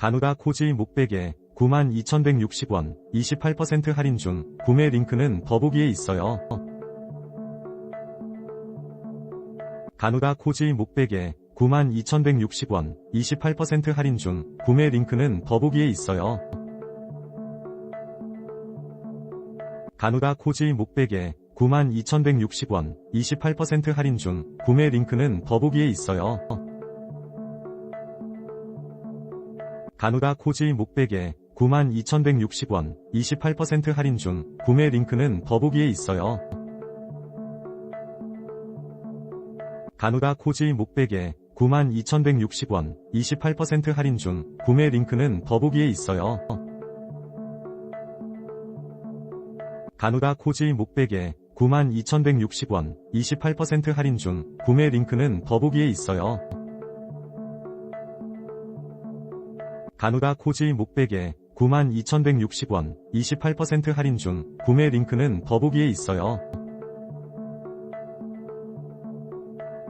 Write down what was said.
가누다 코지 목베개 92,160원 28% 할인 중 구매 링크는 더보기에 있어요. 가누다 코지 목베개 92,160원 28% 할인 중 구매 링크는 더보기에 있어요. 가누다 코지 목베개 92,160원 28% 할인 중 구매 링크는 더보기에 있어요. 가누다 코지 목베개 92,160원 28% 할인 중 구매 링크는 더보기에 있어요. 가누다 코지 목베개 92,160원 28% 할인 중 구매 링크는 더보기에 있어요. 가누다 코지 목베개 92,160원 28% 할인 중 구매 링크는 더보기에 있어요. 가누다 코지 목베개 92,160원 28% 할인 중 구매 링크는 더보기에 있어요.